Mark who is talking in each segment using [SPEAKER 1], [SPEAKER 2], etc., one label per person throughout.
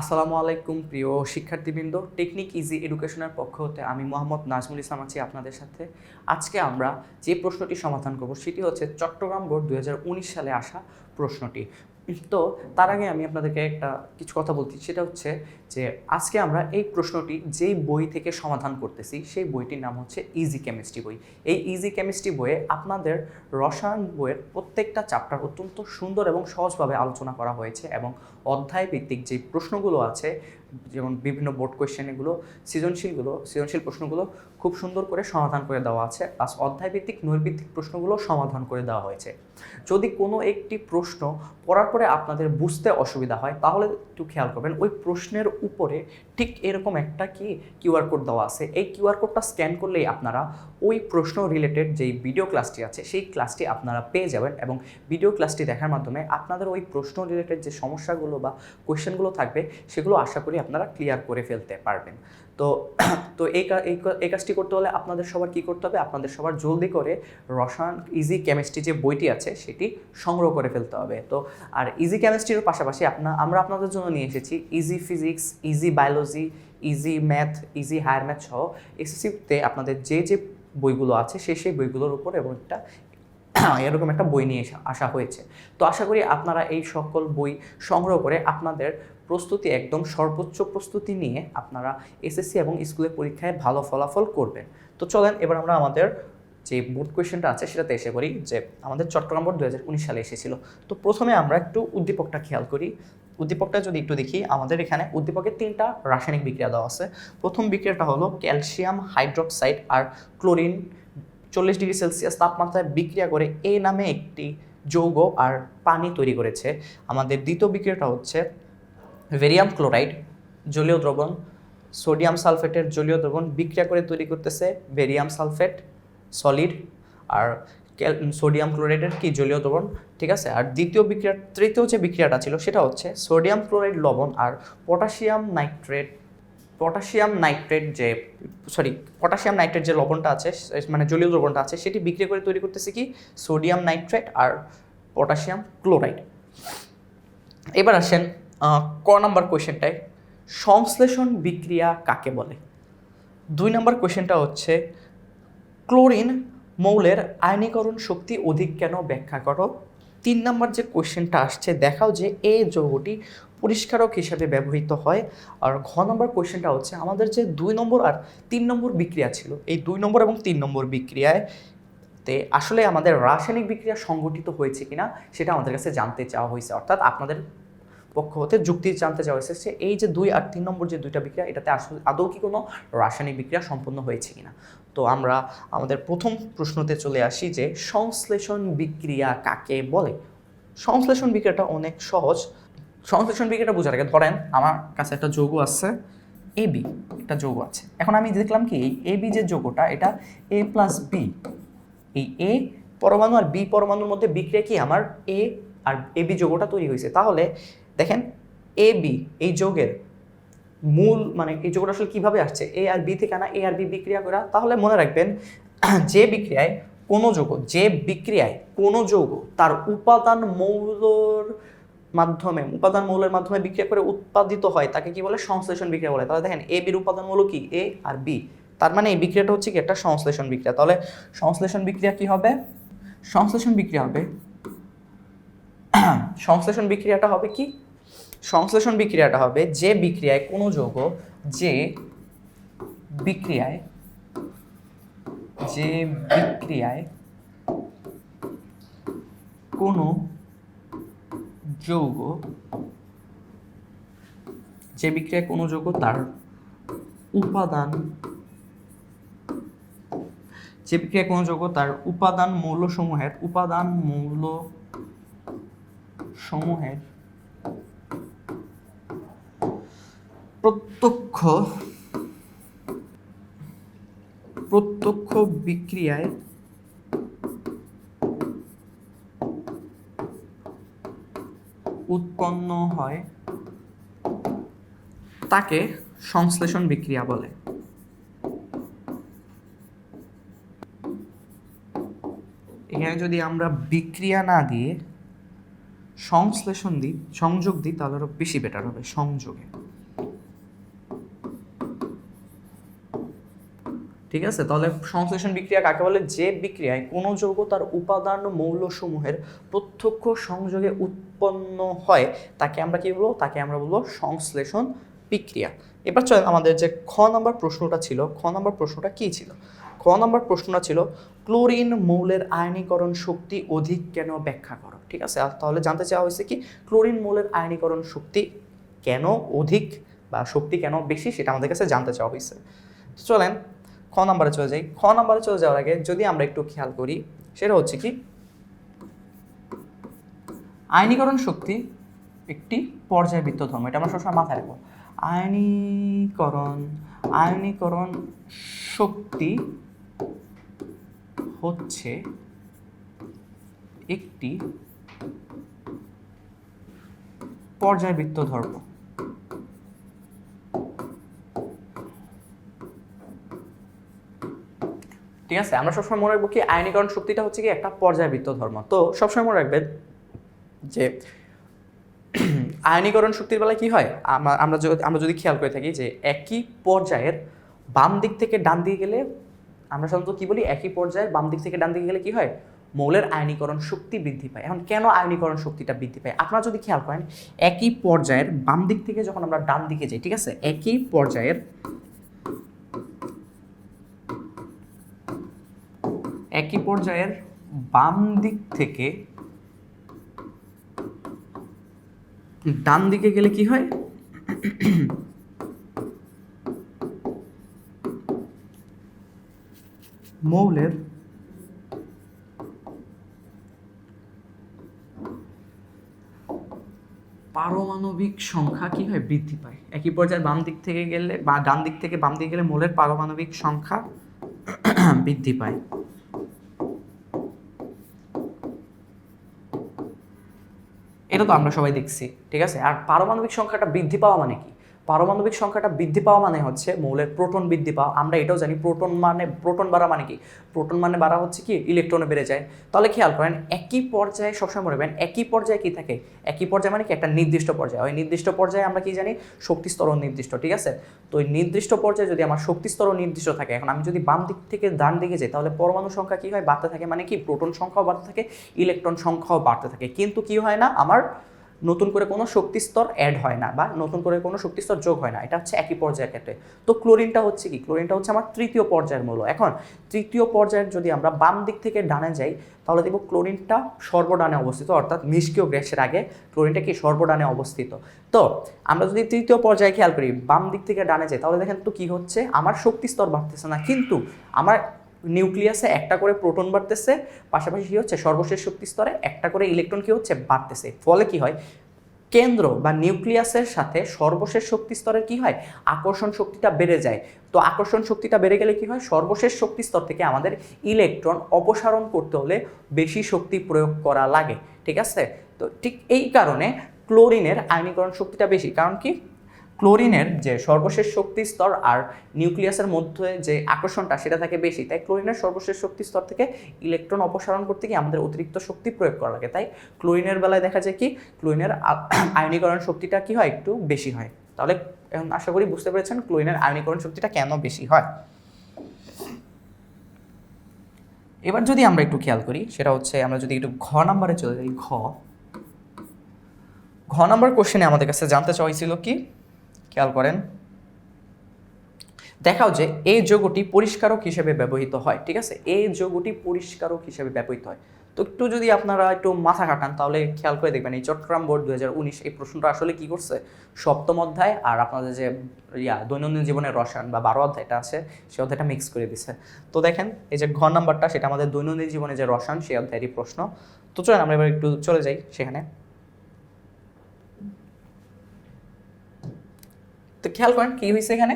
[SPEAKER 1] আসসালামু আলাইকুম, প্রিয় শিক্ষার্থীবৃন্দ। টেকনিক ইজি এডুকেশনের পক্ষ হতে আমি মোহাম্মদ নাজমুল ইসলাম আছি আপনাদের সাথে। আজকে আমরা যে প্রশ্নটি সমাধান করব, সেটি হচ্ছে চট্টগ্রাম বোর্ড দু হাজার উনিশ সালে আসা প্রশ্নটি। তো তার আগে আমি আপনাদেরকে একটা কিছু কথা বলছি সেটা হচ্ছে যে আজকে আমরা এই প্রশ্নটি যেই বই থেকে সমাধান করতেছি, সেই বইটির নাম হচ্ছে ইজি কেমিস্ট্রি বই। এই ইজি কেমিস্ট্রি বইয়ে আপনাদের রসায়ন বইয়ের প্রত্যেকটা চ্যাপ্টার অত্যন্ত সুন্দর এবং সহজভাবে আলোচনা করা হয়েছে এবং অধ্যায় ভিত্তিক যে প্রশ্নগুলো আছে, যেমন বিভিন্ন বোর্ড কোয়েশ্চেন এগুলো, সৃজনশীলগুলো, সৃজনশীল প্রশ্নগুলো খুব সুন্দর করে সমাধান করে দেওয়া আছে প্লাস অধ্যায়ভিত্তিক নৈর্ভিত্তিক প্রশ্নগুলো সমাধান করে দেওয়া হয়েছে। যদি কোনো একটি প্রশ্ন পড়ার পরে আপনাদের বুঝতে অসুবিধা হয়, তাহলে একটু খেয়াল করবেন, ওই প্রশ্নের উপরে ঠিক এরকম একটা কি কিউআর কোড দেওয়া আছে। এই কিউআর কোডটা স্ক্যান করলেই আপনারা ওই প্রশ্ন রিলেটেড যেই ভিডিও ক্লাসটি আছে, সেই ক্লাসটি আপনারা পেয়ে যাবেন এবং ভিডিও ক্লাসটি দেখার মাধ্যমে আপনাদের ওই প্রশ্ন রিলেটেড যে সমস্যাগুলো বা কোয়েশ্চেনগুলো থাকবে, সেগুলো আশা করি আপনারা ক্লিয়ার করে ফেলতে পারবেন। তো তো এই এই কাজটি করতে হলে আপনাদের সবার কী করতে হবে? আপনাদের সবার জলদি করে রসায়ন ইজি কেমিস্ট্রি যে বইটি আছে, সেটি সংগ্রহ করে ফেলতে হবে। তো, আর ইজি কেমিস্ট্রির পাশাপাশি আপনা, আমরা আপনাদের জন্য নিয়ে এসেছি easy physics easy biology easy math easy higher math সহ এসএসসিতে আপনাদের যে যে বইগুলো আছে সেই সেই বইগুলোর উপর এবং একটা, এরকম একটা বই নিয়ে আসা হয়েছে। তো আশা করি আপনারা এই সকল বই সংগ্রহ করে আপনাদের প্রস্তুতি একদম সর্বোচ্চ প্রস্তুতি নিয়ে আপনারা এসএসসি এবং স্কুলের পরীক্ষায় ভালো ফলাফল করবেন। তো চলেন এবার আমরা আমাদের যে বোর্ড কোয়েশ্চেনটা আছে সেটাতে এসে করি যে আমাদের চট্টগ্রাম বোর্ড দু হাজার উনিশ সালে এসেছিল। তো প্রথমে আমরা একটু উদ্দীপকটা খেয়াল করি। উদ্দীপকটা যদি একটু দেখি, আমাদের এখানে উদ্দীপকের তিনটা রাসায়নিক বিক্রিয়া দেওয়া আছে। প্রথম বিক্রিয়াটা হলো ক্যালসিয়াম হাইড্রোক্সাইড আর ক্লোরিন। চল্লিশ ডিগ্রি সেলসিয়াস তাপমাত্রায় বিক্রিয়া করে এ নামে একটি যৌগ আর পানি তৈরি করেছে। আমাদের দ্বিতীয় বিক্রিয়াটা হচ্ছে ভেরিয়াম ক্লোরাইড, জলীয় দ্রবণ, সোডিয়াম সালফেটের জলীয় দ্রবণ বিক্রিয়া করে তৈরি করতেছে ভেরিয়াম সালফেট, সলিড আর সোডিয়াম ক্লোরাইডের কি জলীয় দ্রবণ, ঠিক আছে? আর দ্বিতীয় বিক্রিয়া, তৃতীয় যে বিক্রিয়াটা ছিল সেটা হচ্ছে সোডিয়াম ক্লোরাইড লবণ আর পটাশিয়াম নাইট্রেট পটাশিয়াম নাইট্রেট যে, সরি, পটাশিয়াম নাইট্রেট যে লবণটা আছে মানে জলীয় দ্রবণটা আছে, সেটি বিক্রিয়া করে তৈরি করতেছে কি? সোডিয়াম নাইট্রেট আর পটাশিয়াম ক্লোরাইড। এবার আসেন ক নম্বর কোয়েশ্চেনটায় সংশ্লেষণ বিক্রিয়া কাকে বলে? দুই নম্বর কোয়েশ্চেনটা হচ্ছে, ক্লোরিন মৌলের আয়নীকরণ শক্তি অধিক কেন ব্যাখ্যা করো? তিন নম্বর যে কোয়েশ্চেনটা আসছে, দেখাও যে এ যৌগটি পরিষ্কারক হিসাবে ব্যবহৃত হয়। আর ঘ নম্বর কোয়েশ্চেনটা হচ্ছে, আমাদের যে দুই নম্বর আর তিন নম্বর বিক্রিয়া ছিল, এই দুই নম্বর এবং তিন নম্বর বিক্রিয়ায় তে আসলে আমাদের রাসায়নিক বিক্রিয়া সংগঠিত হয়েছে কিনা, সেটা আমাদের কাছে জানতে চাওয়া হয়েছে। অর্থাৎ আপনাদের পক্ষ হতে যুক্তি জানতে চাওয়া হয়েছে এই যে দুই আর তিন নম্বর যে দুইটা বিক্রিয়া, এটাতে আসলে আদৌ কি কোনো রাসায়নিক বিক্রিয়া সম্পন্ন হয়েছে কিনা? তো আমরা আমাদের প্রথম প্রশ্নতে চলে আসি যে সংশ্লেষণ বিক্রিয়া কাকে বলে? সংশ্লেষণ বিক্রিয়াটা অনেক সহজ। সংশ্লেষণ বিক্রিয়াটা বোঝার আগে ধরেন আমার কাছে একটা যৌগ আছে, এ বি, একটা যৌগ আছে। এখন আমি দেখলাম কি, এই এ বি যে যৌগটা, এটা এ প্লাস বি। এই এ পরমাণু আর বি পরমাণুর মধ্যে বিক্রিয়া কি? আমার এ আর এ বি যৌগটা তৈরি হয়েছে। তাহলে দেখেন এ বি এই যোগের মূল মানে এই যোগটা আসলে কীভাবে আসছে? এ আর বি থেকে আনা এ আর বি বিক্রিয়া করা, তাহলে মনে রাখবেন, যে বিক্রিয়ায় কোনো যৌগ, যে বিক্রিয়ায় কোনো যৌগ তার উপাদান মৌলর মাধ্যমে, উপাদান মৌলের মাধ্যমে বিক্রিয়া করে উৎপাদিত হয়, তাকে কি বলে? সংশ্লেষণ বিক্রিয়া বলে। তাহলে দেখেন এ বির উপাদান মৌল কি? এ আর বি তার মানে এই বিক্রিয়াটা হচ্ছে কি? একটা সংশ্লেষণ বিক্রিয়া। তাহলে সংশ্লেষণ বিক্রিয়া কি হবে? সংশ্লেষণ বিক্রিয়া হবে, সংশ্লেষণ বিক্রিয়াটা হবে কি? সংশ্লেষণ বিক্রিয়াটা হবে যে বিক্রিয়ায় কোনো যৌগ, যে বিক্রিয়ায় যে বিক্রিয়ায় কোনো যৌগ, যে বিক্রিয়ায় কোনো যৌগ তার উপাদান, যে বিক্রিয়ায় কোনো যৌগ তার উপাদান মৌলসমূহের, উপাদান মৌল সমূহের প্রত্যক্ষ প্রত্যক্ষ বিক্রিয়ায় উৎপন্ন হয়, তাকে সংশ্লেষণ বিক্রিয়া বলে। এখানে যদি আমরা বিক্রিয়া না দিয়ে সংশ্লেষণ দিই, সংযোগ দিই, তাহলে আরও বেশি বেটার হবে, সংযোগে। ঠিক আছে? তাহলে সংশ্লেষণ বিক্রিয়া কাকে বলে? যে বিক্রিয়ায় কোনো যৌগ তার উপাদান মৌলসমূহের প্রত্যক্ষ সংযোগে উৎপন্ন হয়, তাকে আমরা কি বলব? তাকে আমরা বলব সংশ্লেষণ বিক্রিয়া। এবার চলেন আমাদের যে খ নম্বর প্রশ্নটা ছিল, খ নম্বর প্রশ্নটা কি ছিল? খ নম্বর প্রশ্নটা ছিল, ক্লোরিন মৌলের আয়নীকরণ শক্তি অধিক কেন ব্যাখ্যা করো? ঠিক আছে? তাহলে জানতে চাওয়া হয়েছে কি, ক্লোরিন মৌলের আয়নীকরণ শক্তি কেন অধিক বা শক্তি কেন বেশি? সেটা আমাদের কাছে জানতে চাওয়া হয়েছে। চলেন খ নাম্বারে চলে যাই। খ নাম্বারে চলে যাওয়ার আগে যদি আমরা একটু খেয়াল করি, সেটা হচ্ছে কি? আয়নীকরণ শক্তি একটি পর্যায়বৃত্ত ধর্ম, এটা আমরা সবসময় মাথায় রাখব। আয়নীকরণ আয়নীকরণ শক্তি হচ্ছে একটি পর্যায়বৃত্ত ধর্ম। ঠিক আছে? আমরা সবসময় মনে রাখব কি আয়নীকরণ শক্তিটা হচ্ছে কি একটা পর্যায়বৃত্ত ধর্ম। তো সবসময় মনে রাখবেন যে আয়নীকরণ শক্তির বেলায় কি হয়? আমরা আমরা যদি আমরা যদি খেয়াল করে থাকি যে একই পর্যায়ের বাম দিক থেকে ডান দিকে গেলে আমরা সাধারণত কি বলি? একই পর্যায়ের বাম দিক থেকে ডান দিকে গেলে কি হয়? মৌলের আয়নীকরণ শক্তি বৃদ্ধি পায়। এখন কেন আয়নীকরণ শক্তিটা বৃদ্ধি পায়? আপনারা যদি খেয়াল করেন, একই পর্যায়ের বাম দিক থেকে যখন আমরা ডান দিকে যাই, ঠিক আছে? একই পর্যায়ের একই পর্যায়ের বাম দিক থেকে ডান দিকে গেলে কি হয়? মৌলের পারমাণবিক সংখ্যা কি হয়? বৃদ্ধি পায়। একই পর্যায়ে বাম দিক থেকে গেলে বা ডান দিক থেকে বাম দিকে গেলে মৌলের পারমাণবিক সংখ্যা বৃদ্ধি পায়। এটা তো আমরা সবাই দেখছি ঠিক আছে? আর পারমাণবিক সংখ্যাটা বৃদ্ধি পাওয়া মানে কি? পারমাণবিক সংখ্যাটা বৃদ্ধি পাওয়া মানে হচ্ছে মৌলের প্রোটন বৃদ্ধি পাওয়া। আমরা এটাও জানি প্রোটন মানে প্রোটন বাড়া মানে কি? প্রোটন মানে বাড়া হচ্ছে কি? ইলেকট্রনে বেড়ে যায়। তাহলে খেয়াল করেন, একই পর্যায়ে সবসময় মনে রাখবেন, একই পর্যায়ে কি থাকে? একই পর্যায়ে মানে কি? একটা নির্দিষ্ট পর্যায়ে। ওই নির্দিষ্ট পর্যায়ে আমরা কি জানি? শক্তি স্তর নির্দিষ্ট, ঠিক আছে? তো ওই নির্দিষ্ট পর্যায়ে যদি আমার শক্তি স্তর নির্দিষ্ট থাকে, এখন আমি যদি বাম দিক থেকে ডান দিকে যাই, তাহলে পরমাণু সংখ্যা কি হয়? বাড়তে থাকে মানে কি? প্রোটন সংখ্যাও বাড়তে থাকে, ইলেকট্রন সংখ্যাও বাড়তে থাকে। কিন্তু কি হয় না? আমার নতুন করে কোনো শক্তিস্তর অ্যাড হয় না বা নতুন করে কোনো শক্তিস্তর যোগ হয় না। এটা হচ্ছে একই পর্যায়ের ক্ষেত্রে। তো ক্লোরিনটা হচ্ছে কি? ক্লোরিনটা হচ্ছে আমার তৃতীয় পর্যায়ের মূল। এখন তৃতীয় পর্যায়ের যদি আমরা বাম দিক থেকে ডানে যাই, তাহলে দেখব ক্লোরিনটা সর্বডানে অবস্থিত, অর্থাৎ নিষ্ক্রিয় গ্যাসের আগে ক্লোরিনটা কি সর্বডানে অবস্থিত। তো আমরা যদি তৃতীয় পর্যায়ে খেয়াল করি, বাম দিক থেকে ডানে যাই, তাহলে দেখেন তো কি হচ্ছে? আমার শক্তি স্তর বাড়তেছে না, কিন্তু আমার নিউক্লিয়াসে একটা করে প্রোটন বাড়তেছে, পাশাপাশি কী হচ্ছে সর্বশেষ শক্তি স্তরে একটা করে ইলেকট্রন কী হচ্ছে বাড়তেছে। ফলে কি হয়? কেন্দ্র বা নিউক্লিয়াসের সাথে সর্বশেষ শক্তি স্তরের কি হয়? আকর্ষণ শক্তিটা বেড়ে যায়। তো আকর্ষণ শক্তিটা বেড়ে গেলে কি হয়? সর্বশেষ শক্তি স্তর থেকে আমাদের ইলেকট্রন অপসারণ করতে হলে বেশি শক্তি প্রয়োগ করা লাগে। ঠিক আছে? তো ঠিক এই কারণে ক্লোরিনের আয়নীকরণ শক্তিটা বেশি। কারণ কি? ক্লোরিনের যে সর্বশেষ শক্তি স্তর আর নিউক্লিয়াসের মধ্যে যে আকর্ষণটা, সেটা থাকে বেশি। তাই ক্লোরিনের সর্বশেষ শক্তি স্তর থেকে ইলেকট্রন অপসারণ করতে গিয়ে আমাদের অতিরিক্ত শক্তি প্রয়োগ করা লাগে। তাই ক্লোরিনের বেলায় দেখা যায় কি, ক্লোরিনের আয়নীকরণ শক্তিটা কি হয়? একটু বেশি হয়। তাহলে এখন আশা করি বুঝতে পেরেছেন ক্লোরিনের আয়নীকরণ শক্তিটা কেন বেশি হয়। এবার যদি আমরা একটু খেয়াল করি, সেটা হচ্ছে আমরা যদি একটু ঘ নাম্বারে চলে যাই, ঘ। ঘ নাম্বার কোশ্চেনে আমাদের কাছে জানতে চাইছিল কি খেয়াল করেন। দেখাও যে এই যৌগটি পরিষ্কারক হিসেবে ব্যবহৃত হয়, ঠিক আছে? এই যৌগটি পরিষ্কারক হিসেবে ব্যবহৃত হয়। তো একটু যদি আপনারা একটু মাথা কাটান তাহলে খেয়াল করে দেখবেন এই চট্টগ্রাম বোর্ড দুহাজার উনিশ এই প্রশ্নটা আসলে কি করছে? সপ্তম অধ্যায় আর আপনাদের যে, ইয়া, দৈনন্দিন জীবনের রসায়ন বা বারো অধ্যায়টা আছে, সে অধ্যায়টা মিক্স করে দিছে। তো দেখেন, এই যে ঘর নাম্বারটা, সেটা আমাদের দৈনন্দিন জীবনে যে রসায়ন, সেই অধ্যায়েরই প্রশ্ন। তো চলেন আমরা এবার একটু চলে যাই সেখানে। তো খেয়াল করেন কি হয়েছে এখানে?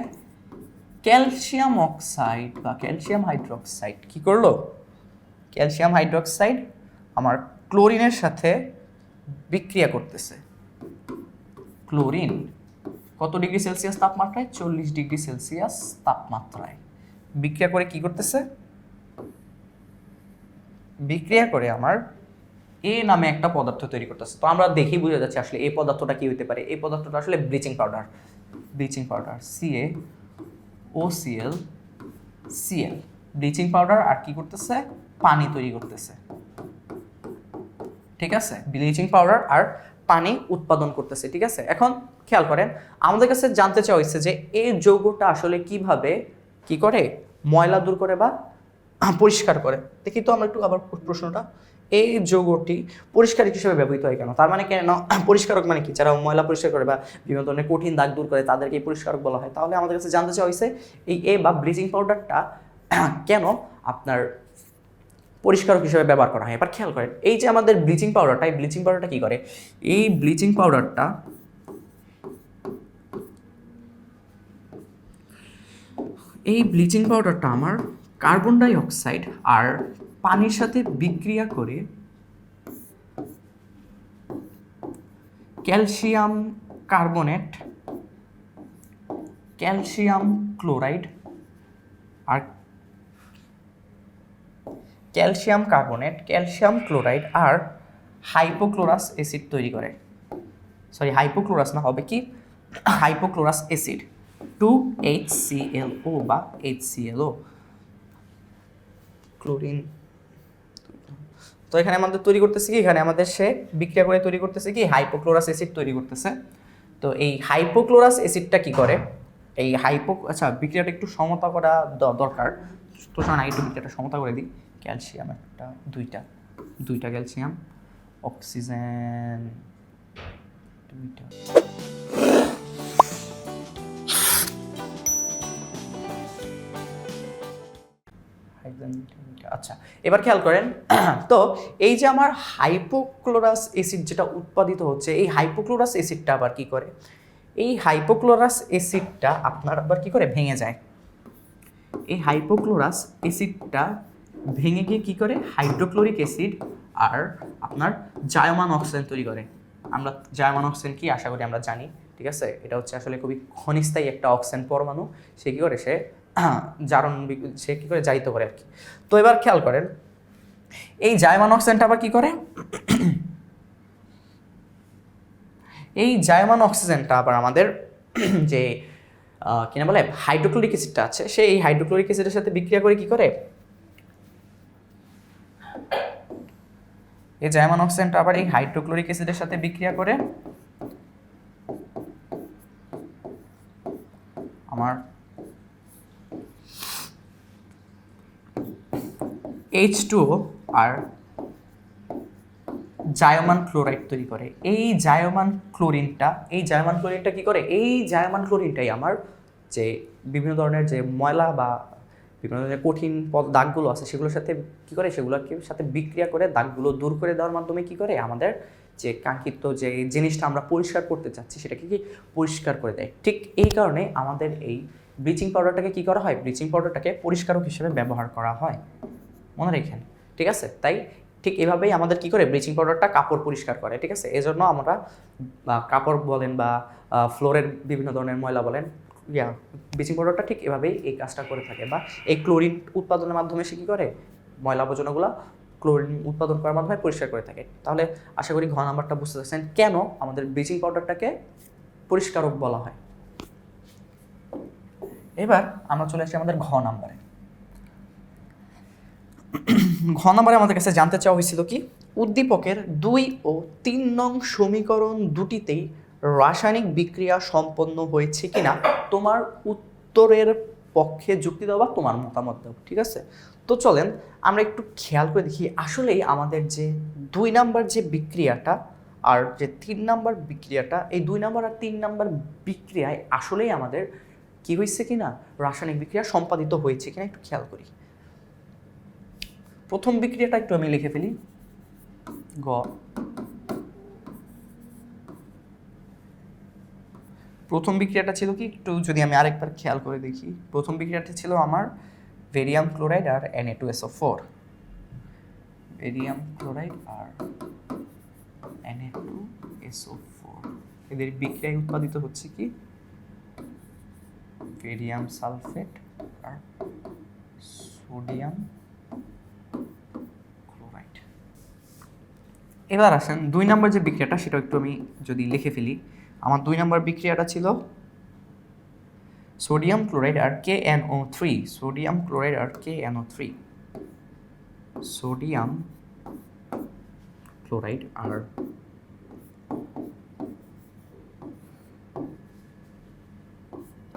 [SPEAKER 1] ক্যালসিয়াম অক্সাইড বা ক্যালসিয়াম হাইড্রোক্সাইড। কি করল? ক্যালসিয়াম হাইড্রোক্সাইড আমার ক্লোরিনের সাথে বিক্রিয়া করতেছে। ক্লোরিন কত ডিগ্রি সেলসিয়াস তাপমাত্রায়? চল্লিশ ডিগ্রি সেলসিয়াস তাপমাত্রায়। বিক্রিয়া করে কি করতেছে? বিক্রিয়া করে আমার এ নামে একটা পদার্থ তৈরি করতেছে। তো আমরা দেখি বুঝে যাচ্ছে আসলে এই পদার্থটা কি হতে পারে? এই পদার্থটা আসলে bleaching powder. Bleaching powder CA OCL CL bleaching powder আর কি করতেছে? পানি তৈরি করতেছে। ঠিক আছে? ব্লিচিং পাউডার আর পানি উৎপাদন করতেছে, ঠিক আছে? এখন খেয়াল করেন, আমাদের কাছে জানতে চাওয়া হয়েছে যে এই যৌগটা আসলে কীভাবে কি করে? ময়লা দূর করে বা পরিষ্কার করে। দেখি তো আমরা একটু আবার প্রশ্নটা এই যৌগটি পরিষ্কারক হিসেবে ব্যবহৃত হয় কেন? তার মানে কেন পরিষ্কারক মানে কি? যারা ময়লা পরিষ্কার করে বা বিভিন্ন ধরনের কঠিন দাগ দূর করে তাদেরকে পরিষ্কারক বলা হয়। তাহলে আমাদের কাছে জানতে চাওয়া হয়েছে, এই এ বা ব্লিচিং পাউডারটা কেন আপনার পরিষ্কারক হিসেবে ব্যবহার করা হয়? এবার খেয়াল করেন, এই যে আমাদের ব্লিচিং পাউডারটা এই ব্লিচিং পাউডারটা কী করে? এই ব্লিচিং পাউডারটা এই ব্লিচিং পাউডারটা আমার কার্বন ডাই অক্সাইড আর পানির সাথে বিক্রিয়া করে ক্যালসিয়াম কার্বনেট, ক্যালসিয়াম ক্লোরাইড আর ক্যালসিয়াম কার্বনেট, ক্যালসিয়াম ক্লোরাইড আর হাইপোক্লোরাস অ্যাসিড তৈরি করে। সরি, হাইপোক্লোরাস না, হবে কি? Hypochlorous acid, two H C L O বা H C L O. Chlorine তো এখানে আমাদের তৈরি করতেছে কি? এখানে আমাদের সে বিক্রিয়া করে তৈরি করতেছে কি? হাইপোক্লোরাস অ্যাসিড তৈরি করতেছে। তো এই হাইপোক্লোরাস অ্যাসিডটা কি করে? এই হাইপো আচ্ছা বিক্রিয়াটা একটু সমতা করা দরকার। তো শোনা একটু বিক্রিয়াটা সমতা করে দিই। ক্যালসিয়াম একটা, দুইটা দুইটা ক্যালসিয়াম, অক্সিজেন, দুইটা। আচ্ছা এবার খেয়াল করেন, তো এই যে আমার হাইপোক্লোরাস অ্যাসিড যেটা উৎপাদিত হচ্ছে, এই হাইপোক্লোরাস অ্যাসিডটা আবার কি করে? এই হাইপোক্লোরাস অ্যাসিডটা আপনার আবার কি করে? ভেঙে যায়। এই হাইপোক্লোরাস অ্যাসিডটা ভেঙে গিয়ে কি করে? হাইড্রোক্লোরিক অ্যাসিড আর আপনার জায়মান অক্সিজেন তৈরি করে। আমরা জায়মান অক্সিজেন কি? আশা করি আমরা জানি, ঠিক আছে? এটা হচ্ছে আসলে খুবই ক্ষণস্থায়ী একটা অক্সিজেন পরমাণু, সে কি করে? সে জারণ সে কি করে? জারিত করে আর কি তো এবার খেয়াল করেন, এই জায়মান অক্সিজেনটা আবার কি করে? এই জায়মান অক্সিজেনটা আবার আমাদের যে কিনা বলে? হাইড্রোক্লোরিক অ্যাসিডটা আছে, সেই হাইড্রোক্লোরিক অ্যাসিডের সাথে বিক্রিয়া করে কি করে? এই জায়মান অক্সিজেনটা আবার এই হাইড্রোক্লোরিক অ্যাসিডের সাথে বিক্রিয়া করে, আমার এইচ টু আর জায়মান ক্লোরাইড তৈরি করে। এই জায়মান ক্লোরিনটা, এই জায়মান ক্লোরিনটা কি করে? এই জায়মান ক্লোরিনটাই আমার যে বিভিন্ন ধরনের যে ময়লা বা বিভিন্ন ধরনের কঠিন পদ, দাগগুলো আছে, সেগুলোর সাথে কি করে? সেগুলোকে সাথে বিক্রিয়া করে, দাগগুলো দূর করে দেওয়ার মাধ্যমে কি করে? আমাদের যে কাঙ্ক্ষিত যে জিনিসটা আমরা পরিষ্কার করতে চাচ্ছি, সেটাকে কি পরিষ্কার করে দেয়। ঠিক এই কারণে আমাদের এই ব্লিচিং পাউডারটাকে কি করা হয়? ব্লিচিং পাউডারটাকে পরিষ্কারক হিসেবে ব্যবহার করা হয়। মনে রেখেন, ঠিক আছে? তাই ঠিক এভাবেই আমাদের কি করে? ব্লিচিং পাউডারটা কাপড় পরিষ্কার করে, ঠিক আছে? এজন্য আমরা কাপড় বলেন বা ফ্লোরের বিভিন্ন ধরনের ময়লা বলেন, ইয়া ব্লিচিং পাউডারটা ঠিক এভাবেই এই কাজটা করে থাকে। বা এই ক্লোরিন উৎপাদনের মাধ্যমে সে কী করে? ময়লা আবর্জনাগুলো ক্লোরিন উৎপাদন করার মাধ্যমে পরিষ্কার করে থাকে। তাহলে আশা করি ঘ নাম্বারটা বুঝতে পারছেন কেন আমাদের ব্লিচিং পাউডারটাকে পরিষ্কারক বলা হয়। এবার আমরা চলে আসি আমাদের ঘ নাম্বারে। ঘ নম্বরে আমাদের কাছে জানতে চাওয়া হয়েছিল কি, উদ্দীপকের দুই ও তিন নং সমীকরণ দুটিতেই রাসায়নিক বিক্রিয়া সম্পন্ন হয়েছে কিনা, তোমার উত্তরের পক্ষে যুক্তি দাও বা তোমার মতামত দাও, ঠিক আছে? তো চলেন, আমরা একটু খেয়াল করে দেখি, আসলেই আমাদের যে দুই নাম্বার যে বিক্রিয়াটা আর যে তিন নাম্বার বিক্রিয়াটা, এই দুই নাম্বার আর তিন নাম্বার বিক্রিয়ায় আসলেই আমাদের কি হয়েছে কিনা? রাসায়নিক বিক্রিয়া সম্পাদিত হয়েছে কিনা একটু খেয়াল করি। প্রথম বিক্রিয়াটা একটু আমি লিখে ফেলি। গ। প্রথম বিক্রিয়াটা ছিল কি? একটু যদি আমি আরেকবার খেয়াল করে দেখি। প্রথম বিক্রিয়াটা ছিল আমার barium chloride R N A two SO four barium chloride R N A two SO four এদের বিক্রিয়ায় উৎপাদিত হচ্ছে কি? ভেরিয়াম সালফেট আর সোডিয়াম ক্লোরাইড এবার আসেন, দুই নম্বর যে বিক্রিয়াটা সেটা একটু আমি যদি লিখে ফেলি। আমার দুই নম্বর বিক্রিয়াটা ছিল সোডিয়াম ক্লোরাইড আর K N O three sodium chloride আর K N O three sodium chloride আর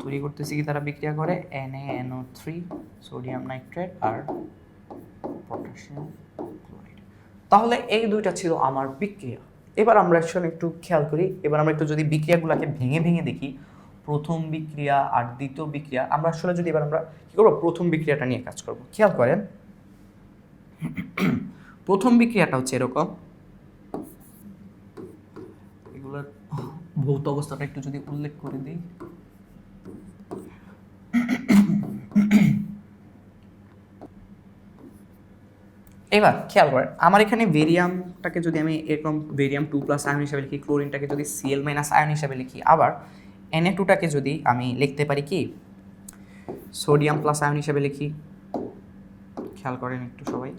[SPEAKER 1] তৈরি করতেছি কি তারা বিক্রিয়া করে? NaNO3 থ্রি সোডিয়াম নাইট্রেট আর পটাশিয়াম। তাহলে এই দুইটা ছিল আমার বিক্রিয়া। এবার আমরা আসলে একটু খেয়াল করি, এবার আমরা একটু যদি বিক্রিয়াগুলোকে ভেঙে ভেঙে দেখি, প্রথম বিক্রিয়া আর দ্বিতীয় বিক্রিয়া, আমরা আসলে যদি এবার আমরা কি করব, প্রথম বিক্রিয়াটা নিয়ে কাজ করব। খেয়াল করেন, প্রথম বিক্রিয়াটা হচ্ছে এরকম। এগুলোর ভৌত অবস্থাটা একটু যদি উল্লেখ করে দিই। এবার খেয়াল করেন, আমার এখানে ভেরিয়ামটাকে যদি আমি এরকম ভেরিয়াম টু প্লাস আয়ন হিসাবে লিখি ক্লোরিনটাকে যদি সিএল মাইনাস আয়ন হিসাবে লিখি, আবার এনএ টুটাকে যদি আমি লিখতে পারি কি সোডিয়াম প্লাস আয়ন হিসাবে লিখি। খেয়াল করেন একটু সবাই।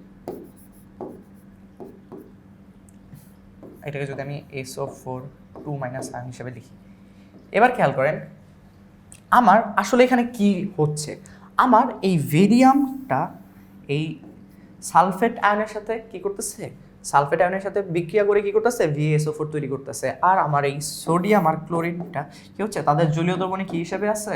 [SPEAKER 1] এটাকে যদি আমি S O four two minus ion হিসাবে লিখি। এবার খেয়াল করেন, আমার আসলে এখানে কি হচ্ছে? আমার এই ভেরিয়ামটা এই সালফেট আয়নের সাথে কি করতেছে? সালফেট আয়নের সাথে বিক্রিয়া করে কি করতেছে? ভিএসও ফোর তৈরি করতেছে। আর আমার এই সোডিয়াম আর ক্লোরিনটা কি হচ্ছে? তাদের জলীয় দ্রবণে কি হিসাবে আছে?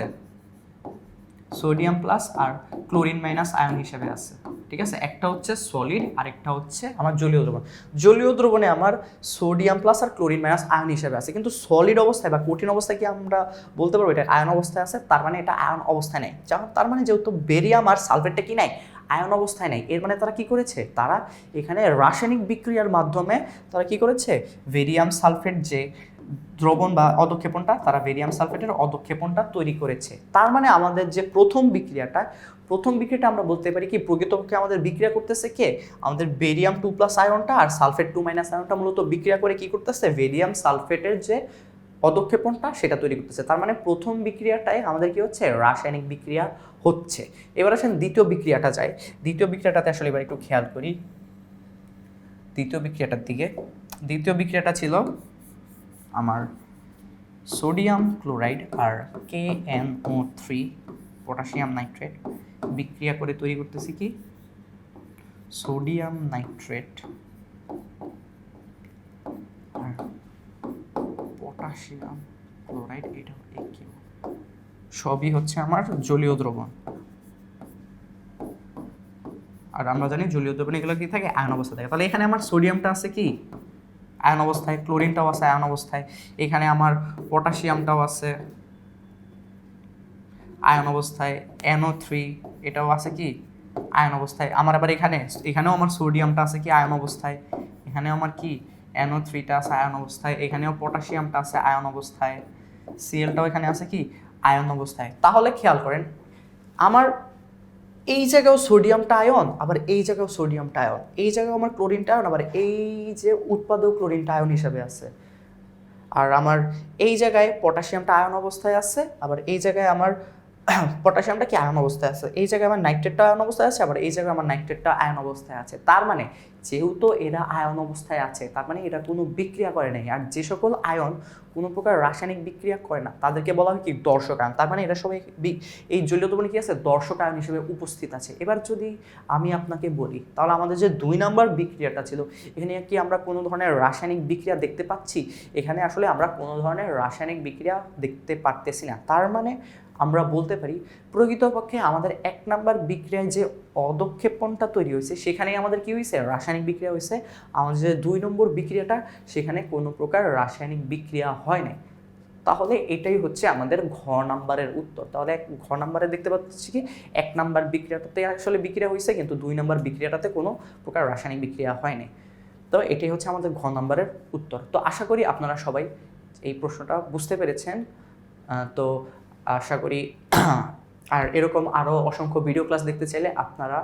[SPEAKER 1] সোডিয়াম প্লাস আর ক্লোরিন মাইনাস আয়ন হিসেবে আছে। ঠিক আছে? একটা হচ্ছে সলিড আর একটা হচ্ছে আমার জলীয় দ্রবণ। জলীয় দ্রবণে আমার সোডিয়াম প্লাস আর ক্লোরিন মাইনাস আয়ন হিসেবে আছে। কিন্তু সলিড অবস্থায় বা কঠিন অবস্থায় কি আমরা বলতে পারব এটা আয়ন অবস্থায় আছে? তার মানে এটা আয়ন অবস্থায় নেই। তার মানে যেহেতু বেরিয়াম আর সালফেটটা কি নাই? আয়ন অবস্থায় নেই। এর মানে তারা কি করেছে? তারা এখানে রাসায়নিক বিক্রিয়ার মাধ্যমে তারা কি করেছে? ভেরিয়াম সালফেট যে দ্রবণ বা অদক্ষেপণটা তারা ভেরিয়াম সালফেটের অদক্ষেপণটা তৈরি করেছে। তার মানে আমাদের যে প্রথম বিক্রিয়াটা প্রথম বিক্রিয়াটা আমরা বলতে পারি কি, প্রকৃতপক্ষে আমাদের বিক্রিয়া করতেছে কে? আমাদের বেরিয়াম টু প্লাস আয়নটা আর সালফেট টু মাইনাস আয়নটা মূলত বিক্রিয়া করে কি করতেছে? ভেরিয়াম সালফেটের যে অদক্ষেপণটা সেটা তৈরি করতেছে। তার মানে প্রথম বিক্রিয়াটাই আমাদের কি হচ্ছে? রাসায়নিক বিক্রিয়া হচ্ছে। এবার আসেন দ্বিতীয় বিক্রিয়াটা যায় দ্বিতীয় বিক্রিয়াটাতে আসলে এবার একটু খেয়াল করি। দ্বিতীয় বিক্রিয়াটার দিকে। দ্বিতীয় বিক্রিয়াটা ছিল আমার সোডিয়াম ক্লোরাইড আর K N O three potassium nitrate. বিক্রিয়া করে তৈরি করতেছি কি? সোডিয়াম নাইট্রেট আর পটাশিয়াম ক্লোরাইড এটা এই কি সবই হচ্ছে আমার জলীয় দ্রবণ। আর আমরা জানি জলীয় দ্রবণ, এগুলো কি থাকে? আয়ন অবস্থা থাকে। তাহলে এখানে আমার সোডিয়ামটা আছে কি? আয়ন অবস্থায়, ক্লোরিনটাও আছে আয়ন অবস্থায়। এখানে আমার পটাশিয়ামটাও আছে। আয়ন অবস্থায় এনও থ্রি এটাও আছে কি? আয়ন অবস্থায়। আমার আবার এখানে, এখানেও আমার সোডিয়ামটা আছে কি? আয়ন অবস্থায়। এখানেও আমার কি? এনও থ্রিটা আছে, আয়ন অবস্থায়। এখানেও পটাশিয়ামটা আছে, আয়ন অবস্থায়। সিএলটাও এখানে আছে কি? আয়ন অবস্থায়। তাহলে খেয়াল করেন, আমার এই জায়গাও সোডিয়ামটা আয়ন, আবার এই জায়গাও সোডিয়ামটা আয়ন। এই জায়গাও আমার ক্লোরিনটা আয়ন, আবার এই যে উৎপাদক ক্লোরিনটা আয়ন হিসাবে আছে। আর আমার এই জায়গায় পটাশিয়ামটা আয়ন অবস্থায় আছে, আবার এই জায়গায় আমার পটাশিয়ামটা কি আয়ন অবস্থায় আছে? এই জায়গায় আমার নাইট্রেটটা আয়ন অবস্থায় আছে, আবার এই জায়গায় আমার নাইট্রেটটা আয়ন অবস্থায় আছে। তার মানে যেহেতু এরা আয়ন অবস্থায় আছে, তার মানে এরা কোনো বিক্রিয়া করে নাই। আর যে সকল আয়ন কোনো প্রকার রাসায়নিক বিক্রিয়া করে না, তাদেরকে বলা হয় কি দর্শক আয়ন। তার মানে এরা সবাই এই জলীয় দ্রবণে কি আছে? দর্শক আয়ন হিসেবে উপস্থিত আছে। এবার যদি আমি আপনাকে বলি, তাহলে আমাদের যে দুই নম্বর বিক্রিয়াটা ছিল, এখানে কি আমরা কোনো ধরনের রাসায়নিক বিক্রিয়া দেখতে পাচ্ছি? এখানে আসলে আমরা কোনো ধরনের রাসায়নিক বিক্রিয়া দেখতে পারতেছি না। তার মানে আমরা বলতে পারি, প্রকৃতপক্ষে আমাদের এক নাম্বার বিক্রিয়ায় যে অদক্ষেপণটা তৈরি হয়েছে, সেখানেই আমাদের কি হয়েছে? রাসায়নিক বিক্রিয়া হয়েছে। আমাদের যে দুই নম্বর বিক্রিয়াটা, সেখানে কোনো প্রকার রাসায়নিক বিক্রিয়া হয় নাই। তাহলে এটাই হচ্ছে আমাদের ঘ নাম্বারের উত্তর। তাহলে এক ঘ নাম্বারে দেখতে পাচ্ছি কি, এক নাম্বার বিক্রিয়াটাতে আসলে বিক্রিয়া হয়েছে, কিন্তু দুই নাম্বার বিক্রিয়াটাতে কোনো প্রকার রাসায়নিক বিক্রিয়া হয় নাই। তো এটাই হচ্ছে আমাদের ঘ নাম্বারের উত্তর। তো আশা করি আপনারা সবাই এই প্রশ্নটা বুঝতে পেরেছেন। তো আশা করি, আর এরকম আরও অসংখ্য ভিডিও ক্লাস দেখতে চাইলে আপনারা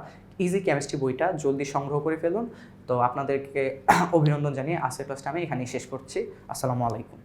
[SPEAKER 1] ইজি কেমিস্ট্রি বইটা জলদি সংগ্রহ করে ফেলুন। তো আপনাদেরকে অভিনন্দন জানিয়ে আজকের ক্লাসটা আমি এখানেই শেষ করছি। আসসালামু আলাইকুম।